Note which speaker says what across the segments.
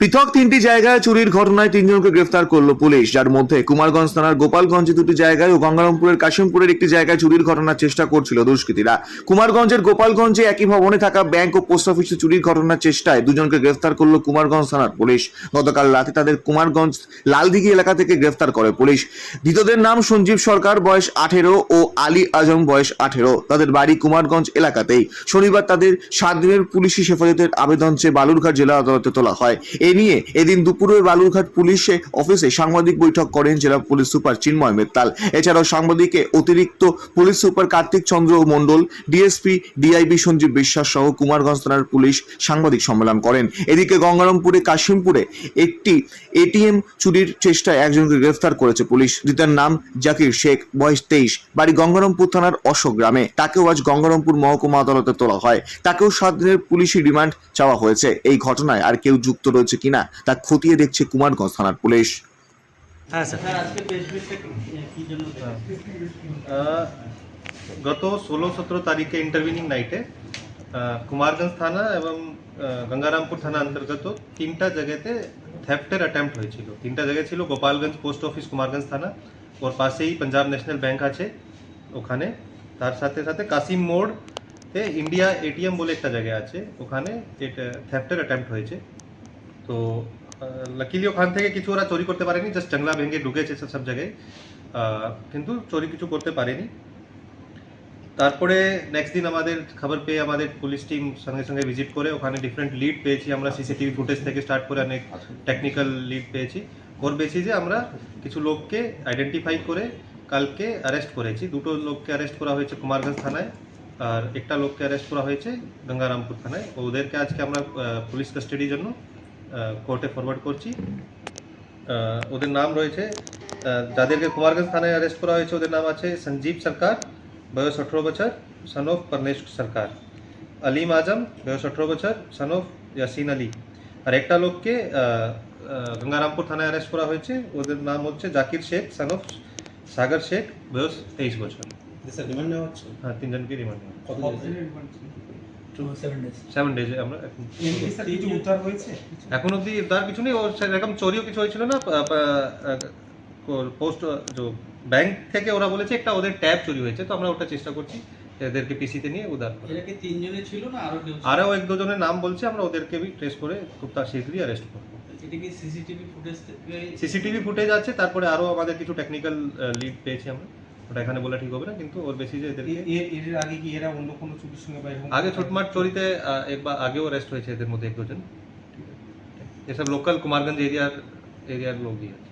Speaker 1: পৃথক তিনটি জায়গায় চুরির ঘটনায় তিনজনকে গ্রেফতার করল পুলিশ। যার মধ্যে কুমারগঞ্জ থানার গোপালগঞ্জে দুটি জায়গায় ও গঙ্গারামপুরের কাশিমপুরের একটি জায়গায় চুরির ঘটনার চেষ্টা করছিল দুষ্কৃতীরা। কুমারগঞ্জের গোপালগঞ্জে একই ভবনে থাকা ব্যাংক ও পোস্ট অফিসে চুরির ঘটনার চেষ্টায় দুজনকে গ্রেফতার করল কুমারগঞ্জ থানার পুলিশ। গতকাল রাতে তাদের কুমারগঞ্জ লালদিঘি এলাকা থেকে গ্রেফতার করে পুলিশ। ধৃতদের নাম সঞ্জীব সরকার, বয়স আঠেরো, ও আলী আজম, বয়স আঠেরো। তাদের বাড়ি কুমারগঞ্জ এলাকাতেই। শনিবার তাদের সাত দিনের পুলিশি হেফাজতের আবেদন চেয়ে বালুরঘাট জেলা আদালতে তোলা হয়। এ নিয়ে এদিন দুপুরে বালুরঘাট পুলিশে অফিসে সাংবাদিক বৈঠক করেন জেলা পুলিশ সুপার চিন্ময় মেত্তাল। এছাড়াও সাংবাদিকে অতিরিক্ত police super Kartik Chandra Mondal, DSP DIB Sanjib Biswas সহ কুমারগঞ্জ থানার পুলিশ সাংবাদিক সম্মেলন করেন। এদিকে গঙ্গারামপুরে কাশিমপুরে একটি এটিএম চুরির চেষ্টায় একজনকে গ্রেফতার করেছে পুলিশ। ধৃতের নাম জাকির শেখ, বয়স তেইশ, বাড়ি গঙ্গারামপুর থানার অশোক গ্রামে। তাকেও আজ গঙ্গারামপুর মহকুমা আদালতে তোলা হয়। তাকেও সাত দিনের পুলিশি রিমান্ড চাওয়া হয়েছে। এই ঘটনায় আর কেউ যুক্ত রয়েছে কিনা তা খতিয়ে দেখছে কুমারগঞ্জ থানার পুলিশ।
Speaker 2: হ্যাঁ স্যার।
Speaker 3: গত ষোলো সতেরো তারিখে ইন্টারভিনিং নাইটে কুমারগঞ্জ থানা এবং গঙ্গারামপুর থানা অন্তর্গত তিনটা জায়গাতে থেফটের অ্যাটেম্প্ট হয়েছিল। তিনটা জায়গা ছিল গোপালগঞ্জ পোস্ট অফিস কুমারগঞ্জ থানা। ওর পাশেই পাঞ্জাব ন্যাশনাল ব্যাংক আছে ওখানে। তার সাথে সাথে কাসিম মোড় তে ইন্ডিয়া এটিএম বলে একটা জায়গা আছে। ওখানে এটা থেফটের অ্যাটেম্প্ট হয়েছে। তো লাকিলি ওখান থেকে কিছু ওরা চুরি করতে পারেনি জাস্ট জংলা ভেঙে ঢুকেছে সব সব জায়গায়। আহ, কিন্তু চুরি কিছু করতে পারেনি। তারপরে নেক্সট দিন আমাদের খবর পেয়ে আমাদের পুলিশ টিম সঙ্গে সঙ্গে ভিজিট করে ওখানে ডিফারেন্ট লিড পেয়েছি আমরা সিসিটিভি ফুটেজ থেকে স্টার্ট করে অনেক টেকনিক্যাল লিড পেয়েছি। ওর বেসিসে আমরা কিছু লোককে আইডেন্টিফাই করে কালকে অ্যারেস্ট করেছি। দুটো লোককে অ্যারেস্ট করা হয়েছে কুমারগঞ্জ থানায় আর একটা লোককে অ্যারেস্ট করা হয়েছে গঙ্গারামপুর থানায়। ওদেরকে আজকে আমরা আহ, পুলিশ কাস্টাডির জন্য কোর্টে ফরওয়ার্ড করছি। আহ, ওদের নাম রয়েছে আহ, যাদেরকে কুমারগঞ্জ থানায় অ্যারেস্ট করা হয়েছে ওদের নাম আছে সঞ্জীব সরকার বয়স আঠেরো বছর সন অফ পরনেশ সরকার। আলিম আজম বয়স আঠেরো বছর সন অফ ইয়াসিন আলী। আর একটা লোককে আহ, আহ, গঙ্গারামপুর থানায় অ্যারেস্ট করা হয়েছে ওদের নাম হচ্ছে জাকির শেখ সন অফ সাগর শেখ বয়স তেইশ বছর।
Speaker 4: স্যার রিমান্ড নেওয়া হচ্ছে?
Speaker 3: হ্যাঁ তিনজনকে রিমান্ড
Speaker 4: কত
Speaker 3: সেভেন ডেজে আমরা এখন তার কিছু নেই ওর সেরকম চোরিও কিছু হয়েছিল না পোস্ট ব্যাংক থেকে ওরা বলেছে একটা ওদের ট্যাব চুরি হয়েছে তো আমরা ওটা চেষ্টা করছি এদেরকে পিসিতে নিয়ে উদার
Speaker 4: এরা কি তিনজনে ছিল না আরও কেউ?
Speaker 3: আরও এক দুজনের নাম বলছে আমরা ওদেরকে ট্রেস করে খুব তার শীঘ্রই অ্যারেস্ট করব।
Speaker 4: এটা কি সিসিটিভি ফুটেজ
Speaker 3: সিসিটিভি ফুটেজ আছে তারপরে আরও আমাদের কিছু টেকনিক্যাল লিড পেয়েছি আমরা। ওটা এখানে বলে ঠিক হবে না কিন্তু ওর বেশি যে এদেরকে
Speaker 5: এর এর আগে কি এরা অন্য কোনো চুরির সঙ্গে বা
Speaker 3: আগে ছোটমাট চোরিতে একবার আগেও অ্যারেস্ট হয়েছে এদের মধ্যে এক দুজন এসব লোকাল কুমারগঞ্জ এরিয়ার এরিয়ার লোকই আছে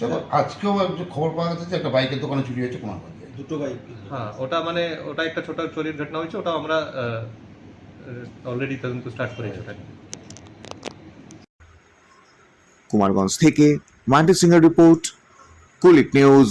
Speaker 6: চলো আজকেও খবর পাওয়া গেছে যে একটা বাইকের দোকানে চুরি হয়েছে কুমারগঞ্জে।
Speaker 4: দুটো বাইক
Speaker 3: হ্যাঁ ওটা মানে ওটা একটা ছোট চুরির ঘটনা হয়েছে ওটা আমরা অলরেডি তদন্ত স্টার্ট করেছি ওটা
Speaker 1: কুমারগঞ্জ থেকে মান্টি সিংহের রিপোর্ট কুলিক নিউজ